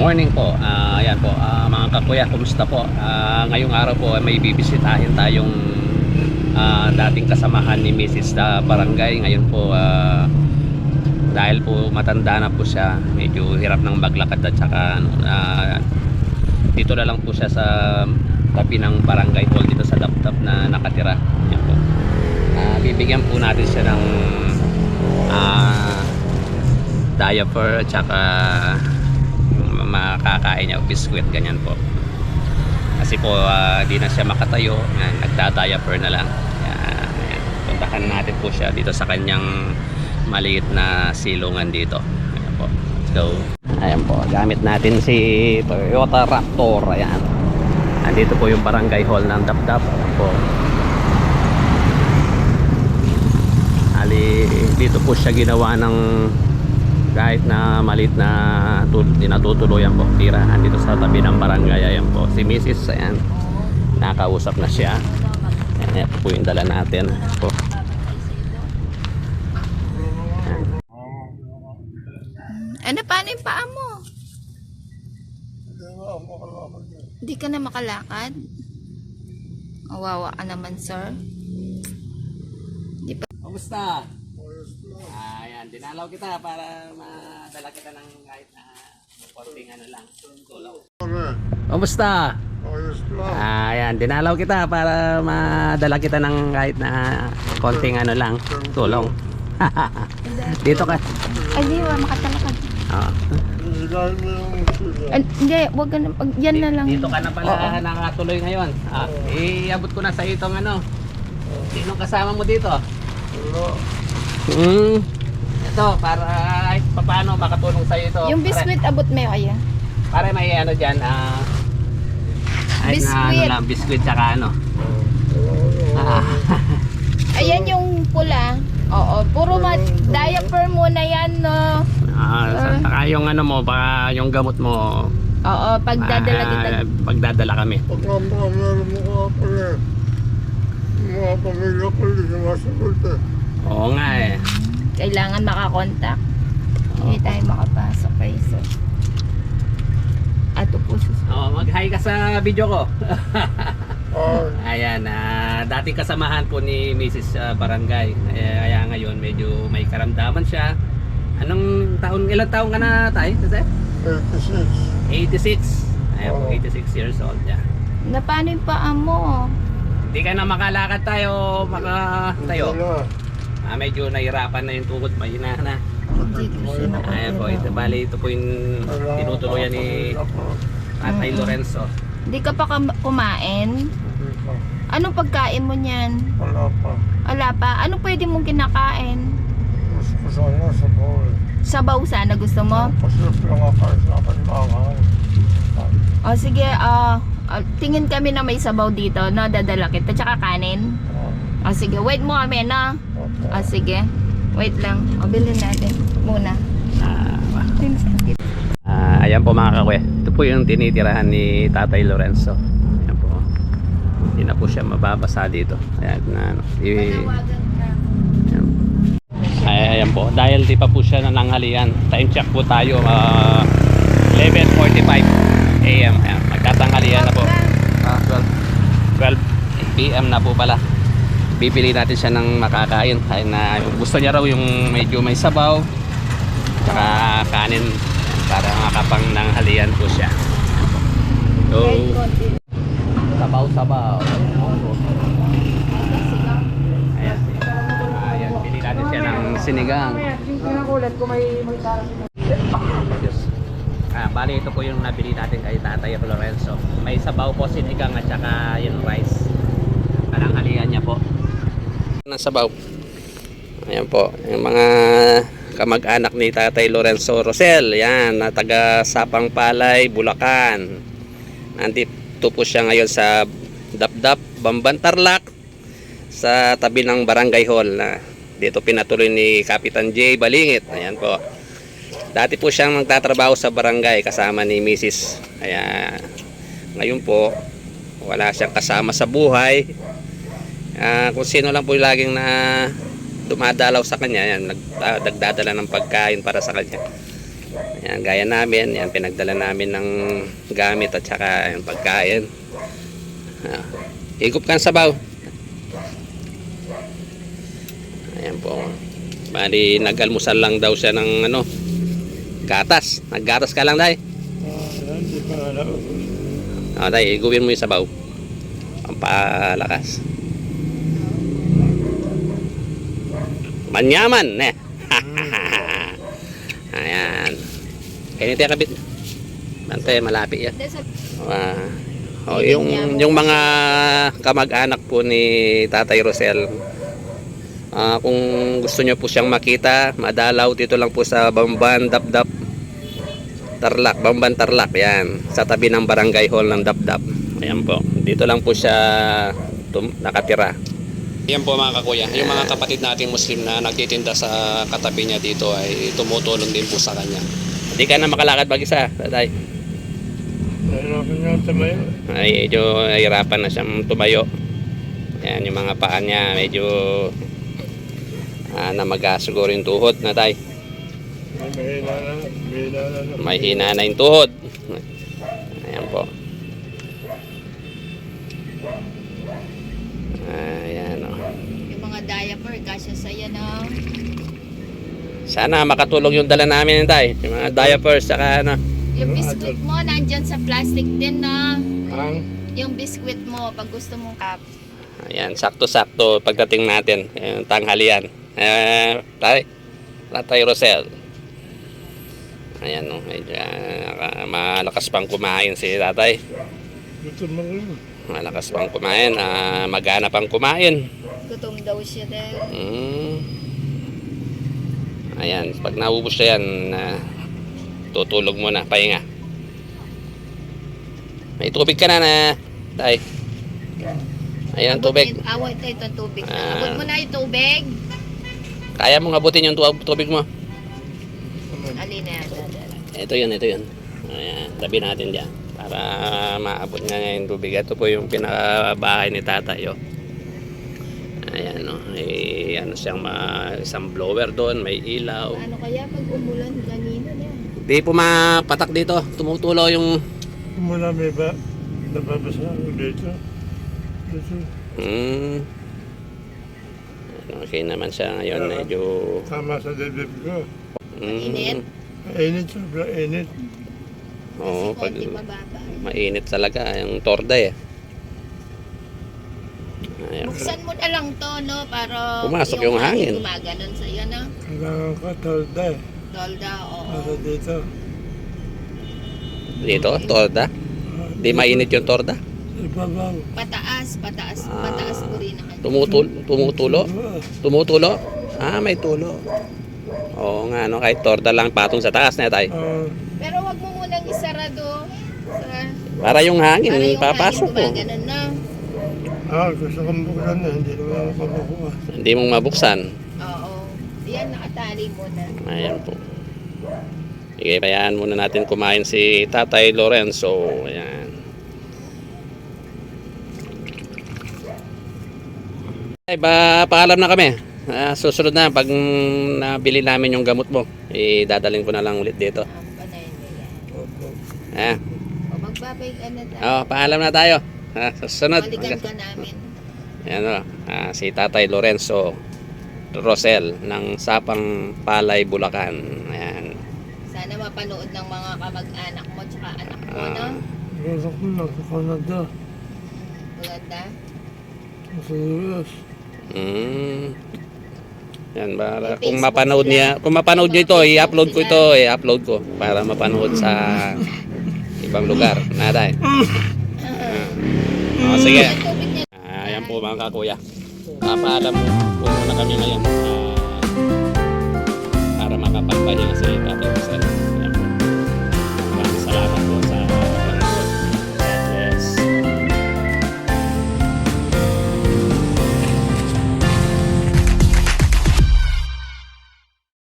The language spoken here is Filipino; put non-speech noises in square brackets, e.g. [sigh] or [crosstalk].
morning po. Ah, ayan po, ah, mga kakuya, kumusta po? Ah, ngayong araw po ay may bibisitahin tayong ah, dating kasamahan ni Mrs. sa barangay. Ngayon po, ah, dahil po matanda na po siya, medyo hirap ng maglakad at saka ah, dito na lang po siya sa tabi ng barangay hall dito sa laptop na nakatira. Ayan po. Ah, bibigyan po natin siya ng ah, diaper at saka makakain niya biskwit ganyan po. Kasi po ah, di na siya makatayo. Yan, nagda-diaper na lang. Yan, yan. puntahan natin po siya dito sa kanyang maliit na silungan dito. Ayan po. Let's go ayan po gamit natin si Toyota Raptor. Ayan. Andito po yung barangay hall ng Dapdap. Ayan po. Ali, dito po siya ginawa ng kahit na malit na tul- dinatutuluyan po tirahan dito sa tabi ng barangay ayan po si Mrs. ayan nakausap na siya ayan ito po yung dala natin Ayan po Ano, paano yung paa mo? Hindi ka na makalakad? Awawa ka naman, sir. Di pa... Kumusta? Ayan, dinalaw kita para madala kita ng kahit na konting ano lang tulong Kumusta? Ayan, dinalaw kita para madala kita ng kahit na konting ano lang tulong [laughs] Dito ka Ay, di ba, makatalakad. Oo. Ay, hindi, wag ka na. Pag, yan na lang. Dito ka na pala nakatuloy ngayon. Ah, iabot ko na sa itong ano. Sino kasama mo dito? Hmm. Ito, para paano makatulong sa ito. Yung biscuit, abot mo kaya. Para, may ano dyan, ah, kahit na ano Biscuit. lang, biscuit tsaka ano. Ah, [laughs] Ayan yung pula. Oo, puro ma- diaper muna yan, no? ah, sa- saka yung ano mo, baka yung gamot mo, Oo, pagdadala kita. ah, pagdadala kami. Eh. Oo nga eh. Kailangan makakontak. Hindi tayo makapasok kay sir. Ato po sus. Oh, mag-hi ka sa video ko. [laughs] Ay, Ayan, ah, dating kasamahan po ni Mrs. sa barangay. Eh, kaya ngayon medyo may karamdaman siya. Anong taon, ilang taon ka na tayo? 86. 86. Ayan po, Oo. 86 years old siya. Na paano yung paa mo? Hindi ka na makalakad tayo, makatayo. Wala. Ah, medyo nahirapan na yung tukod, mahina na. Ayan po, ito, bali ito po yung tinutuloyan ni Tatay Mm-mm. Lorenzo. Hindi ka pa kam- kumain? Anong pagkain mo niyan? Wala pa. Wala pa. Ano pwede mong kinakain? Gusto ko sana sa bawal. Sabaw sana gusto mo? Kasi lang ako sa akin bakal. O sige, ah ah, tingin kami na may sabaw dito, no? Dadala kita. Tsaka kanin. O sige, wait mo kami, no? O sige. Wait lang. O bilhin natin muna. Ah, Ah, ayan po mga kakuya. Ito po yung tinitirahan ni Tatay Lorenzo. Ayan po. Hindi na po siya mababasa dito. Ayan na ano. I, ayan. Ay, ayan po. Dahil di pa po siya nananghalian. Time check po tayo. ah, 11.45 a.m. Ayan. Magtatanghalian na po. Ah, 12. 12 p.m. na po pala. Bibili natin siya ng makakain. Kaya na gusto niya raw yung medyo may sabaw. Tsaka kanin para makapang nanghalian po siya. So, sabaw-sabaw. Ayan. Ayan, pili natin siya ng sinigang. Ah, bali ito po yung nabili natin kay Tatay Lorenzo. May sabaw po sinigang at saka yung rice. Ng sabaw. Ayan po, yung mga kamag-anak ni Tatay Lorenzo Rosel. Yan, na taga Sapang Palay, Bulacan. Nandito po siya ngayon sa Dapdap, Bambantarlak sa tabi ng Barangay Hall na dito pinatuloy ni Kapitan J. Balingit. Ayan po. Dati po siyang magtatrabaho sa barangay kasama ni Mrs. Kaya ngayon po wala siyang kasama sa buhay. Ah, kung sino lang po yung laging na dumadalaw sa kanya, yan, nag, ah, nagdadala ng pagkain para sa kanya. Ayan, gaya namin, yan, pinagdala namin ng gamit at saka yung pagkain. Ah, higop ka ng sabaw. Ayan po. Bali, nag-almusal lang daw siya ng ano, gatas. Naggatas ka lang. Ah, alam. Ah, day, iguin mo yung sabaw. Pampalakas. Manyaman, ne. [laughs] Ayan. Kaya tayo kabit. Bante, malapit yan. Ah, oh, yung yung mga kamag-anak po ni Tatay Rosel. Ah, kung gusto niyo po siyang makita, madalaw dito lang po sa Bamban Dapdap Tarlac, Bamban Tarlac, yan. Sa tabi ng Barangay Hall ng Dapdap. Ayan po. Dito lang po siya tum- nakatira. Yan po mga kakuya, yung mga kapatid nating Muslim na nagtitinda sa katabi niya dito ay tumutulong din po sa kanya. Hindi ka na makalakad mag-isa, tatay. Ay medyo nahirapan na siyang tumayo. Yan, yung mga paa niya medyo ah, namaga siguro yung tuhod na tay. May mahina na. Mahina na. May hina na yung tuhod. Ayan po. Ayan o. yung mga kasya sa'yo na. Sana makatulong yung dala namin tay. Yung mga diapers saka ano. Yung biskwit mo, nandyan sa plastic din na. Ang Yung biskwit mo, pag gusto mong kap. Ayan, sakto-sakto pagdating natin. Ayan, tanghalian. Eh, tay. Tatay Rosel. Ayan, no, medyo ah, malakas pang kumain si tatay. gusto mo rin. Malakas pang kumain. ah, magana pang kumain. Gutom daw siya dahil. Mm. Ayan, pag naubos siya yan, ah, tutulog muna, pahinga. May tubig ka na na, tay. Ayan, tubig. Away tayo itong tubig. Ah. Abot mo na yung tubig. Kaya mong abutin yung tu- tubig mo. Alin na yan. Ito yun, ito yun. Ayan, tabi natin dyan. Para maabot nga niya yung tubig. Ito po yung pinakabahay ni tatay. Oh. Ayan, no. May ano siyang ma, isang blower doon, may ilaw. Ano kaya pag umulan kanina niya? Di po mapatak dito. Tumutulo yung... Mula may ba? Nababasa ako dito. Dito. Hmm. Okay naman siya ngayon. Medyo... Tama sa dibdib ko. Mm, Init? Init, sobrang init. Oo, pag mababa. mainit talaga yung torda eh. Ayan. Buksan mo na lang to, no? Para Pumasok yung hangin. Gumaganon sa'yo, no? Kailangan ko tolda eh. Dolda, oo. Nasa dito. Dito, torda. Di mainit yung torda. Ibabaw. Pataas, pataas, Ah. pataas po rin ang ano. Tumutul tumutulo? Ah, Tumutulo? Ah, may tulo. Oo nga, no, kahit torda lang patong sa taas na tayo. ah, Pero wag mo munang isarado. Sa, Para yung hangin, para yung papasok hangin ko. gumaganon na. ah, gusto kong buksan na. Hindi naman ako mabukuha. Hindi mong mabuksan. Oo. Yan, nakatali mo na. Ayan po. Sige, bayaan muna natin kumain si Tatay Lorenzo. Ayan. Ay, ba, paalam na kami. Ah, susunod na, pag nabili namin yung gamot mo, idadaling ko na lang ulit dito. Ah, O magbabay ka na tayo. oh, paalam na tayo. Ah, susunod. Balikan ka namin. Ayan o, ah, si Tatay Lorenzo Rosel ng Sapang Palay, Bulacan. Ayan. Sana mapanood ng mga kamag-anak mo tsaka anak mo, Ah. no? Gusto ko lang sa Canada. Maganda. Sa US. Mm. Yan para May kung Facebook mapanood niya, kung mapanood niyo ito, i-upload ko ito, i-upload ko para mapanood sa [laughs] ibang lugar. Naday. Oh, sige. Yung tubig niya. Ah, ayan po mga kakuya. Papaalam po muna kami ngayon. Ah, para makapagpahinga si